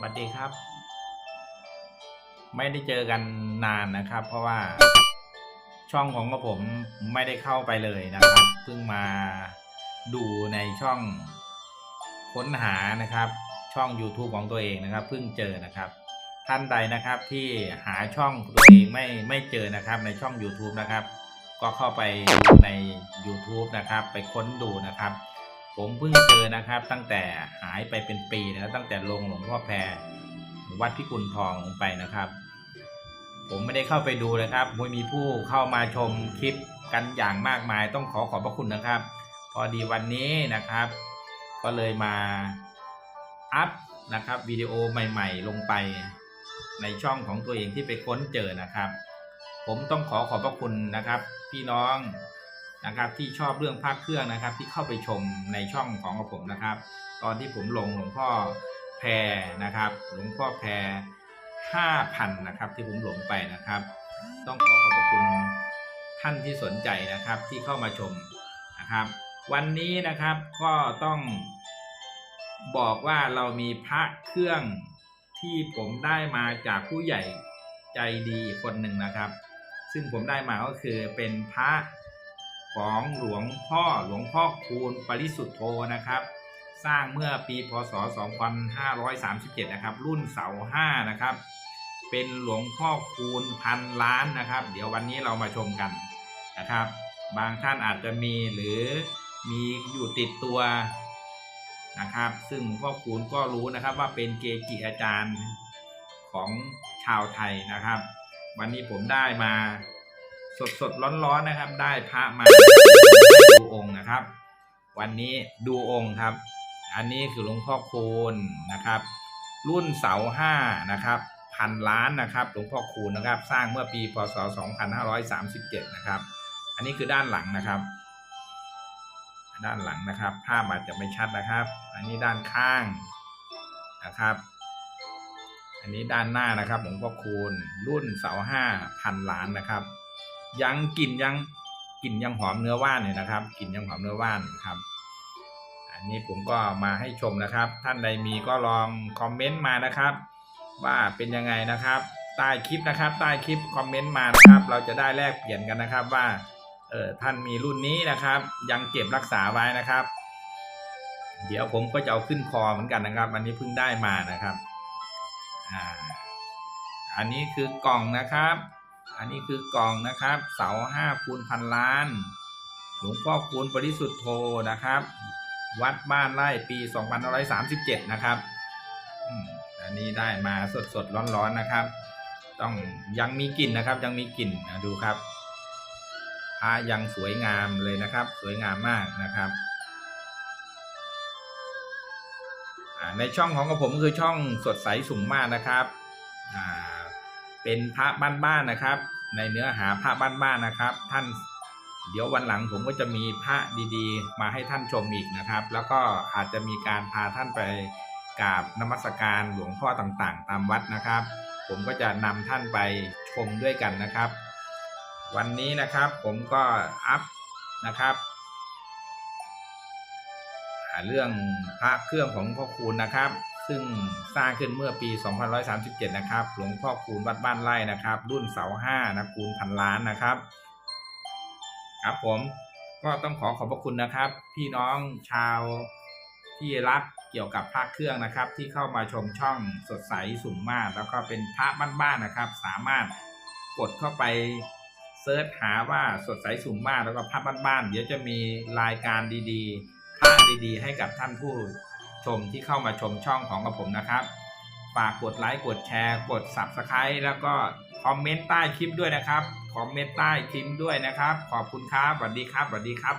สวัสดีครับ ไม่ได้เจอกันนานนะครับ เพราะว่าช่องของผมไม่ได้เข้าไปเลยนะครับ เพิ่งมาดูในช่องค้นหานะครับ ช่อง YouTube ของตัวเองนะครับ เพิ่งเจอนะครับ ท่านใดนะครับที่หาช่องตัวเองไม่ไม่เจอนะครับ ในช่อง YouTube นะครับ ก็เข้าไปดูใน YouTube นะครับ ไปค้นดูนะครับ ผมเพิ่งเจอนะครับ ตั้งแต่หายไปเป็นปีนะตั้งแต่ลงหลวงพ่อแพรวัดพิกุลทองลงไปนะครับ ผมไม่ได้เข้าไปดูนะครับมีผู้เข้ามาชมคลิปกันอย่างมากมาย ต้องขอขอบพระคุณนะครับ พอดีวันนี้นะครับ ก็เลยมาอัพนะครับวิดีโอใหม่ ๆ ลงไปในช่องของตัวเองที่ไปค้นเจอนะครับ ผมต้องขอขอบพระคุณนะครับ พี่น้อง นะครับที่ชอบเรื่องภาคเครื่องนะครับ ที่เข้าไปชมในช่องของผมนะครับ ตอนที่ผมลงหลวงพ่อแพรนะครับหลวงพ่อแพรห้าพันนะครับ ที่ผมหลงไปนะครับ ต้องขอขอบพระคุณท่านที่สนใจนะครับที่เข้ามาชมนะครับ วันนี้นะครับก็ต้องบอกว่าเรามีพระเครื่องที่ผมได้มาจากผู้ใหญ่ใจดีคนหนึ่งนะครับ ซึ่งผมได้มาก็คือเป็นพระ ของหลวงพ่อหลวงพ่อคูณปริสุทธโธนะครับ สร้างเมื่อปีพศ 2537 นะครับ รุ่นเสาห้านะครับ เป็นหลวงพ่อคูณพันล้านนะครับ เดี๋ยววันนี้เรามาชมกันนะครับ บางท่านอาจจะมีหรือมีอยู่ติดตัวนะครับ ซึ่งหลวงพ่อคูณก็รู้นะครับว่าเป็นเกจิอาจารย์ของชาวไทยนะครับ วันนี้ผมได้มา สดสดร้อนร้อนๆนะครับ ได้พระมาดูองค์นะครับ วันนี้ดูองค์ครับ อันนี้คือหลวงพ่อคูณนะครับ รุ่นเสาห้านะครับพันล้านนะครับหลวงพ่อคูณนะครับ สร้างเมื่อปีพศ 2537 นะครับ อันนี้คือด้านหลังนะครับ ด้านหลังนะครับ ภาพอาจจะไม่ชัดนะครับ อันนี้ด้านข้างนะครับ อันนี้ด้านหน้านะครับหลวงพ่อคูณรุ่นเสาห้าพันล้านนะครับ ยังกลิ่นยังกลิ่นยังหอมเนื้อว่านอยู่นะครับกลิ่นยังหอมเนื้อว่านครับ อันนี้ผมก็มาให้ชมนะครับ ท่านใดมีก็ลองคอมเมนต์มานะครับ ว่าเป็นยังไงนะครับ ใต้คลิปนะครับ ใต้คลิปคอมเมนต์มานะครับ เราจะได้แลกเปลี่ยนกันนะครับว่าเออท่านมีรุ่นนี้นะครับ ยังเก็บรักษาไว้นะครับ เดี๋ยวผมก็จะเอาขึ้นคอเหมือนกันนะครับ อันนี้เพิ่งได้มานะครับอ่าอันนี้คือกล่องนะครับ อันนี้คือกล่องนะครับ เสาห้าคูณพันล้าน หลวงพ่อคูณบริสุทธโธนะครับ วัดบ้านไร่ปี2537นะครับอันนี้ได้มาสดสดร้อนร้อนๆนะครับ ต้องยังมีกลิ่นนะครับ ยังมีกลิ่นนะดูครับพระยังสวยงามเลยนะครับ สวยงามมากนะครับในช่องของผมคือช่องสดใสสุ่มมากนะครับอ่า เป็นพระบ้านๆนะครับ ในเนื้อหาพระบ้านๆนะครับ ท่านเดี๋ยววันหลังผมก็จะมีพระดีๆ มาให้ท่านชมอีกนะครับ แล้วก็อาจจะมีการพาท่านไปกราบนมัสการหลวงพ่อต่างๆ ตามวัดนะครับ ผมก็จะนำท่านไปชมด้วยกันนะครับ วันนี้นะครับผมก็อัพนะครับเรื่องพระเครื่องของพ่อคูณนะครับ ซึ่งสร้างขึ้นเมื่อปี2537 นะครับ หลวงพ่อคูณวัดบ้านไร่นะครับ รุ่นเสาห้านะคูณพันล้านนะครับ ครับผมก็ต้องขอขอบพระคุณนะครับ พี่น้องชาวที่รักเกี่ยวกับพระเครื่องนะครับ ที่เข้ามาชมช่องสดใสสุ่มมาก แล้วก็เป็นพระบ้านๆนะครับ สามารถกดเข้าไปเซิร์ชหาว่าสดใสสุ่มมากแล้วก็พระบ้านๆเดี๋ยวจะมีรายการดีๆพระดีๆ ให้กับท่านผู้ ชมที่เข้ามาชมช่องของกับผมนะครับ ฝากกดไลค์กดแชร์ กด Subscribe แล้วก็คอมเมนต์ใต้คลิปด้วยนะครับ คอมเมนต์ใต้คลิปด้วยนะครับ ขอบคุณครับสวัสดีครับสวัสดีครับ